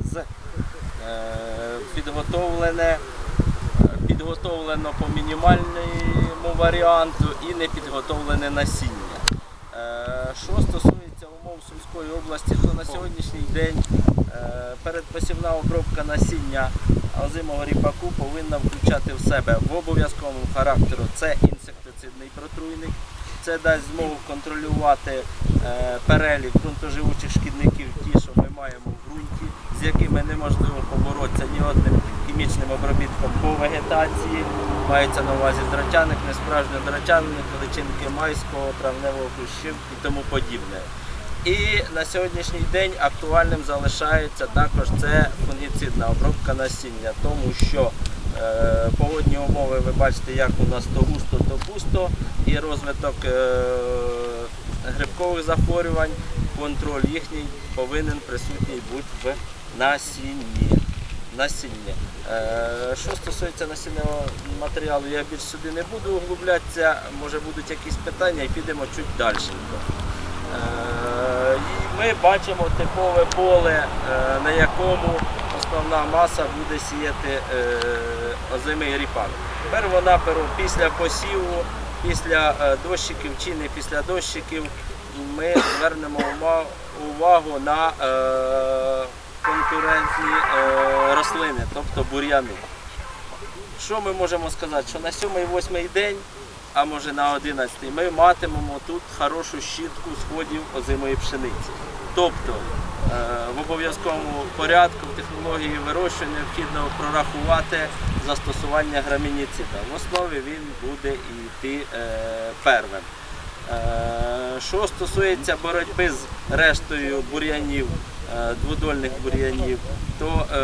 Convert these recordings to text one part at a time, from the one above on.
з е, підготовлене, підготовлено по мінімальному варіанту і не підготовлене насіння. Е, Що стосується умов Сумської області, то на сьогоднішній день е, передпосівна обробка насіння озимого ріпаку повинна включати в себе в обов'язковому характеру це інсектицидний протруйник. Це дасть змогу контролювати перелік ґрунтоживучих шкідників, ті, що ми маємо в ґрунті, з якими неможливо поборотися ні одним хімічним обробітком по вегетації. Мається на увазі дротяник, несправжньо дротяник, личинки майського, травневого кущів і тому подібне. І на сьогоднішній день актуальним залишається також це фунгіцидна обробка насіння, тому що е, погодні умови, ви бачите, як у нас то густо, то пусто, і розвиток е, грибкових захворювань, контроль їхній повинен присутній бути в насінні. Насіння. Е, що стосується насінного матеріалу, я більш сюди не буду углублятися, може будуть якісь питання і підемо чуть далі. Е, І ми бачимо типове поле, е, на якому основна маса буде сіяти озимий ріпак. Тепер вона беру після посіву, після дощиків чи не після дощиків, ми звернемо увагу на конкурентні е, рослини, тобто бур'яни. Що ми можемо сказати? Що на 7-8 день, а може на 11 ми матимемо тут хорошу щітку сходів озимої пшениці. Тобто е, в обов'язковому порядку в технології вирощування необхідно прорахувати застосування грамініцида. В основі він буде йти е, первим. Е, Що стосується боротьби з рештою бур'янів, дводольних бур'янів, то е,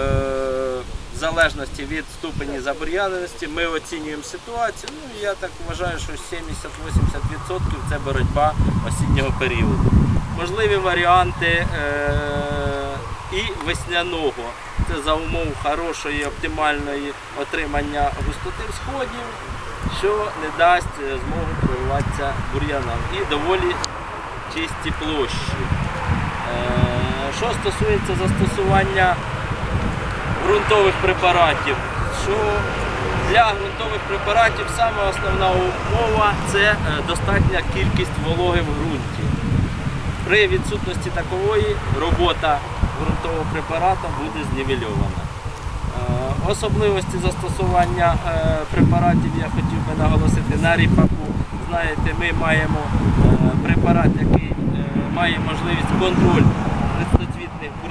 в залежності від ступені забур'яненості ми оцінюємо ситуацію. Ну, я так вважаю, що 70-80% це боротьба осіннього періоду. Можливі варіанти е, і весняного. Це за умов хорошої, оптимальної отримання густоти всходів, що не дасть е, змогу прориватися бур'янам. І доволі чисті площі. Е, Що стосується застосування ґрунтових препаратів, що для ґрунтових препаратів саме основна умова це е, достатня кількість вологи в ґрунті. При відсутності такової робота ґрунтового препарата буде знівельована. Е, Особливості застосування препаратів я хотів би наголосити на ріпаку. Знаєте, ми маємо препарат, який має можливість хрестоцвітних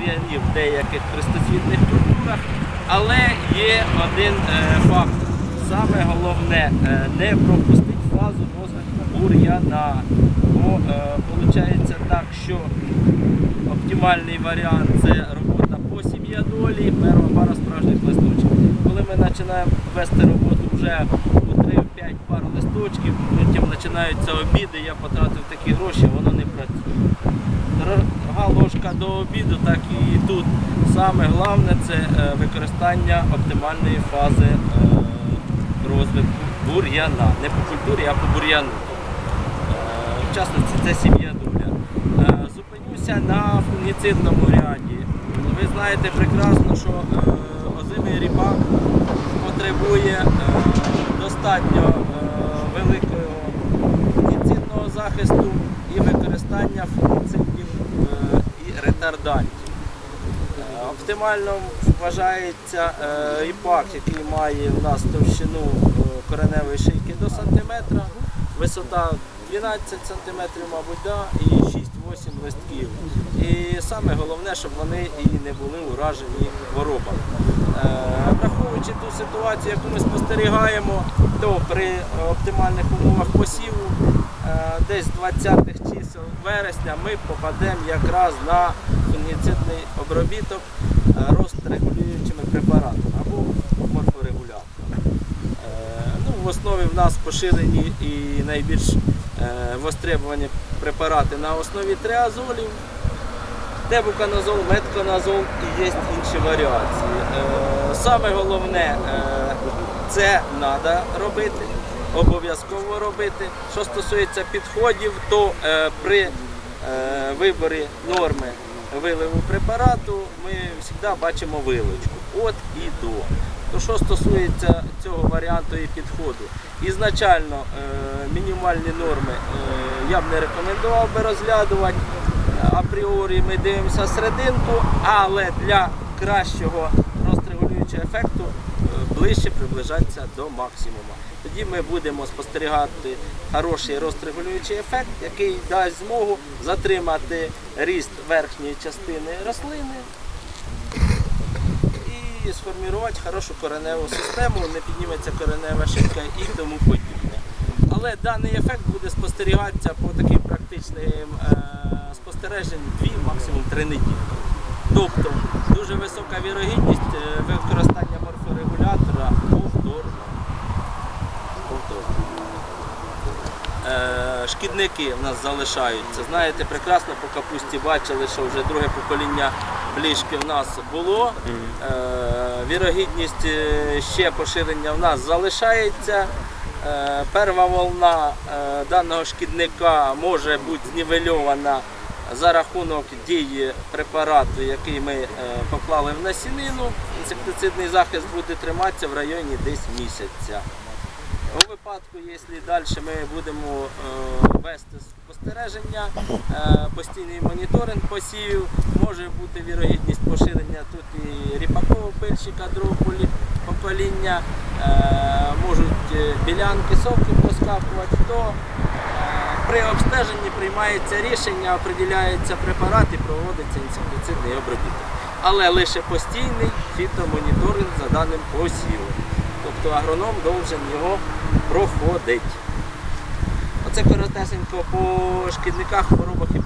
бур'янів в деяких хрестоцвітних культурах, але є один е, факт. Саме головне е, не пропустити фазу розвитку бур'яна. Бо виходить так, що оптимальний варіант це робота по сім'ядолі, перша пара справжніх листочків. Коли ми починаємо вести роботу вже у 3-5 пар листочків, потім починаються обіди, я потратив такі гроші, воно не працює. Дорога ложка до обіду, так і тут. Саме головне це е, використання оптимальної фази е, розвитку бур'яна. Не по культурі, а по бур'яну. Е, В частності це сім'я доля. Е, Зупинюся на фунгіцидному ряді. Ви знаєте прекрасно, що озимий ріпак потребує достатньо е, великого інцидного захисту і використання фунгіцидів е, і ретардантів. Е, Оптимально вважається ріпак, який має у нас товщину кореневої шийки до сантиметра, висота 12 сантиметрів, мабуть, да, і 6-8 листків. І саме головне, щоб вони і не були уражені хворобами. Е, Враховуючи ту ситуацію, яку ми спостерігаємо, то при оптимальних умовах посіву е, десь 20-х чисел вересня ми попадемо якраз на фунгіцидний обробіток е, регулюючими препаратами або морфорегуляторами. Ну, в основі в нас поширені і найбільш востребовані препарати на основі триазолів, тебуканазол, метконазол і є інші варіації. Е, Саме головне е, це треба робити, обов'язково робити. Що стосується підходів, то е, при е, виборі норми виливу препарату, ми завжди бачимо вилочку от і до. То що стосується цього варіанту і підходу, ізначально е, мінімальні норми е, я б не рекомендував би розглядувати. Апріорі ми дивимося серединку, але для кращого розрегулюючого ефекту е, ближче приближатися до максимуму. Тоді ми будемо спостерігати хороший розрегулюючий ефект, який дасть змогу затримати ріст верхньої частини рослини і сформувати хорошу кореневу систему, не підніметься коренева шийка і тому подібне. Але даний ефект буде спостерігатися по таким практичним е, спостереженням 2, максимум 3 неділі. Тобто дуже висока вірогідність е, використання шкідники в нас залишаються. Знаєте, прекрасно по капусті бачили, що вже друге покоління бліжки в нас було. Е, вірогідність е, ще поширення в нас залишається. Е, перша волна е, даного шкідника може бути знівельована за рахунок дії препарату, який ми е, поклали в насінину. Інсектицидний захист буде триматися в районі десь місяця. У випадку, якщо далі ми будемо е, вести спостереження, е, постійний моніторинг посівів, може бути вірогідність поширення тут і ріпакового пильщика другого покоління, е, можуть білянки совки проскакувати, то при обстеженні приймається рішення, определяється препарат і проводиться інсектицидний обробіток. Але лише постійний фітомоніторинг за даним посівом. Тобто агроном должен його проходити. Оце коротесенько по шкідниках, хворобах і